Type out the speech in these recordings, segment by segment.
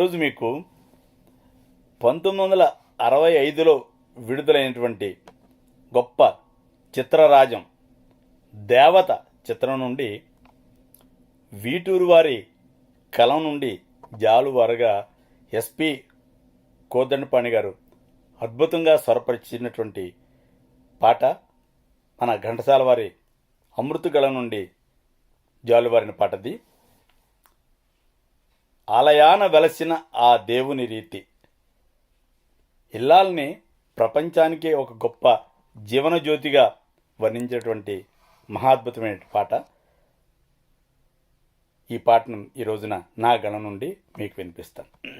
ఈరోజు మీకు పంతొమ్మిది వందల అరవై ఐదులో విడుదలైనటువంటి గొప్ప చిత్రరాజం దేవత చిత్రం నుండి వీటూరు వారి కలం నుండి జాలువారుగా ఎస్పి కోదండపాణి గారు అద్భుతంగా స్వరపరిచినటువంటి పాట మన ఘంటసాల వారి అమృతగళ నుండి జాలువారిన పాటది. ఆలయాన వెలసిన ఆ దేవుని రీతి. ఇల్లాల్ని ప్రపంచానికే ఒక గొప్ప జీవనజ్యోతిగా వర్ణించేటువంటి మహాద్భుతమైన పాట. ఈ పాటను ఈ రోజున నా గణం నుండి మీకు వినిపిస్తాను.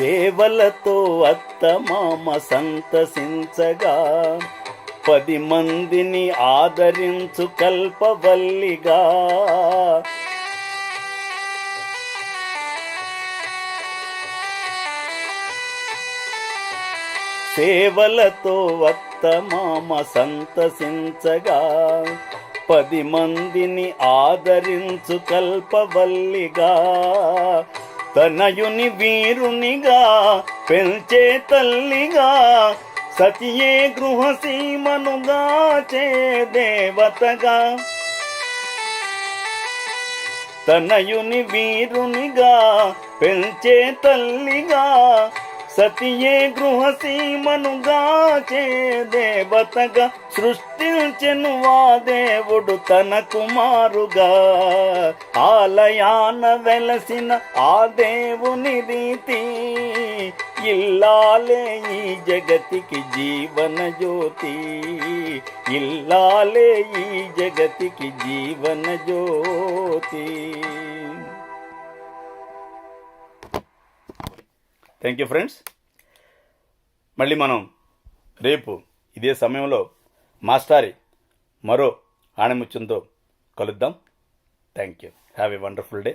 సేవలతో అత్త మామ సంతసించగా పది మందిని ఆదరించు కల్పవల్లిగా. సేవలతో అత్త మామ సంతసించగా పది మందిని ఆదరించు కల్పవల్లిగా. తనయుని వీరునిగా పెంచే తల్లిగా సతియే గృహసీమనుగా చే దేవతగా. తనయుని వీరునిగా పెంచే తల్లిగా సతియే గృహసీమనుగా చే దేవతగా సృష్టించెను వా దేవుడు తన కుమారుగా. ఆలయాన వెలసిన ఆ దేవుని రీతి ఇల్లాలే ఈ జగతికి జీవన జ్యోతి. ఇల్లాలే ఈ జగతికి Jeevan Jyoti. Thank you friends మళ్ళీ మనం రేపు ఇదే సమయంలో మాస్టారి మరో ఆణిముత్యంతో కలుద్దాం. Thank you have a wonderful day